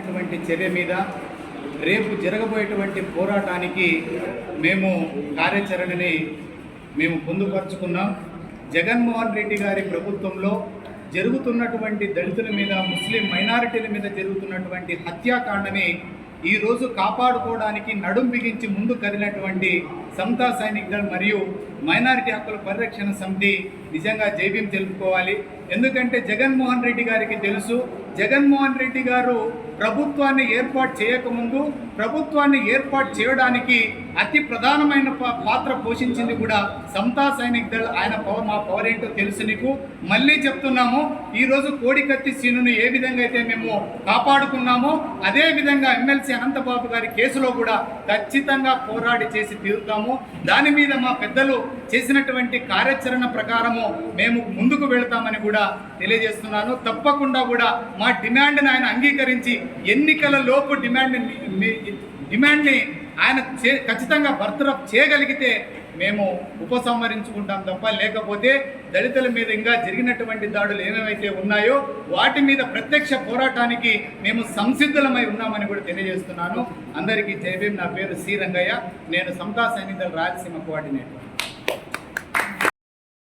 అటువంటి చర్య మీద రేపు జరగబోయేటువంటి పోరాటానికి మేము కార్యాచరణని మేము పొందుపరుచుకున్నాం. జగన్మోహన్ రెడ్డి గారి ప్రభుత్వంలో జరుగుతున్నటువంటి దళితుల మీద ముస్లిం మైనారిటీల మీద జరుగుతున్నటువంటి హత్యాకాండని ఈరోజు కాపాడుకోవడానికి నడుం బిగించి ముందు కదిలినటువంటి సమతా సైనిక్ దళ్ మరియు మైనారిటీ హక్కుల పరిరక్షణ సమితి నిజంగా జైభీం తెలుపుకోవాలి. ఎందుకంటే జగన్మోహన్ రెడ్డి గారికి తెలుసు జగన్మోహన్ రెడ్డి గారు ప్రభుత్వాన్ని ఏర్పాటు చేయకముందు ప్రభుత్వాన్ని ఏర్పాటు చేయడానికి అతి ప్రధానమైన పాత్ర పోషించింది కూడా సమతా సైనిక్ దళ్. ఆయన పవర్ మా పవర్ ఏంటో తెలుసు నీకు. మళ్ళీ చెప్తున్నాము ఈరోజు కోడికత్తి సీనును ఏ విధంగా అయితే మేము కాపాడుకున్నామో అదే విధంగా ఎమ్మెల్సీ అనంతబాబు గారి కేసులో కూడా ఖచ్చితంగా పోరాడి చేసి తీరుతాము. దాని మీద మా పెద్దలు చేసినటువంటి కార్యాచరణ ప్రకారము మేము ముందుకు వెళతామని కూడా తెలియజేస్తున్నాను. తప్పకుండా కూడా మా డిమాండ్ని ఆయన అంగీకరించి ఎన్నికల లోపు డిమాండ్ డిమాండ్ని ఆయన చే ఖచ్చితంగా బర్తరఫ్ చేయగలిగితే మేము ఉపసంహరించుకుంటాం తప్ప లేకపోతే దళితుల మీద ఇంకా జరిగినటువంటి దాడులు ఏమేమైతే ఉన్నాయో వాటి మీద ప్రత్యక్ష పోరాటానికి మేము సంసిద్ధులమై ఉన్నామని కూడా తెలియజేస్తున్నాను. అందరికీ జయభీం నా పేరు సి రంగయ్య. నేను సమతా సైనికుల రాయలసీమ కోఆర్డినేటర్